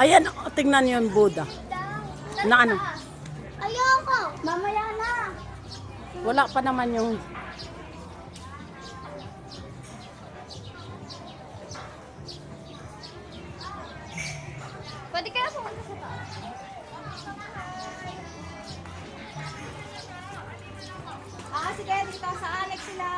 Ayan, oh, tingnan niyo yung Buddha. Na ano? Ayoko! Mamaya na! Wala pa naman yung... Pwede kaya pumunta sa taas? Ah, sige, dito sa Alex sila.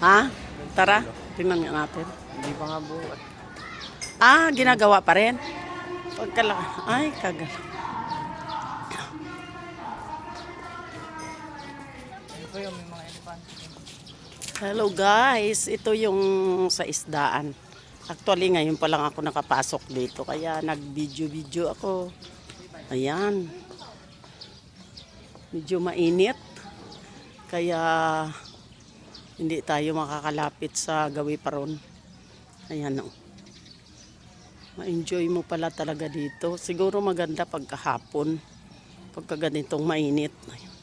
Ha? Tara, tingnan nga natin. Hindi pa nga buhat. Ah, ginagawa pa rin? Pagkala... Ay, kagal. Ano? Hello guys, ito yung sa isdaan. Actually ngayon pa lang ako nakapasok dito kaya nag-video-video ako. Ayan. Medyo mainit. Kaya hindi tayo makakalapit sa gawi paron. Ayan o. Ma-enjoy mo pala talaga dito. Siguro maganda pagkahapon. Pagka ganitong mainit. Ayan.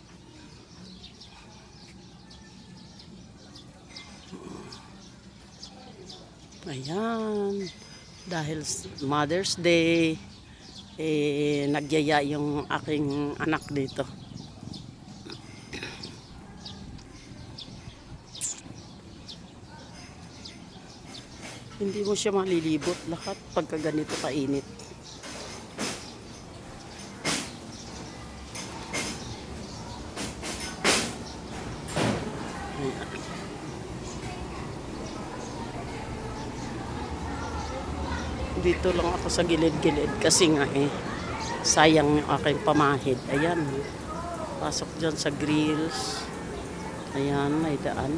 Ayan. Dahil Mother's Day, eh, nagyaya yung aking anak dito. Hindi mo siya malilibot lahat pagka ganito kainit. Dito lang ako sa gilid-gilid kasi nga eh, sayang yung aking pamahid. Ayan, pasok dyan sa grills. Ayan, may daan.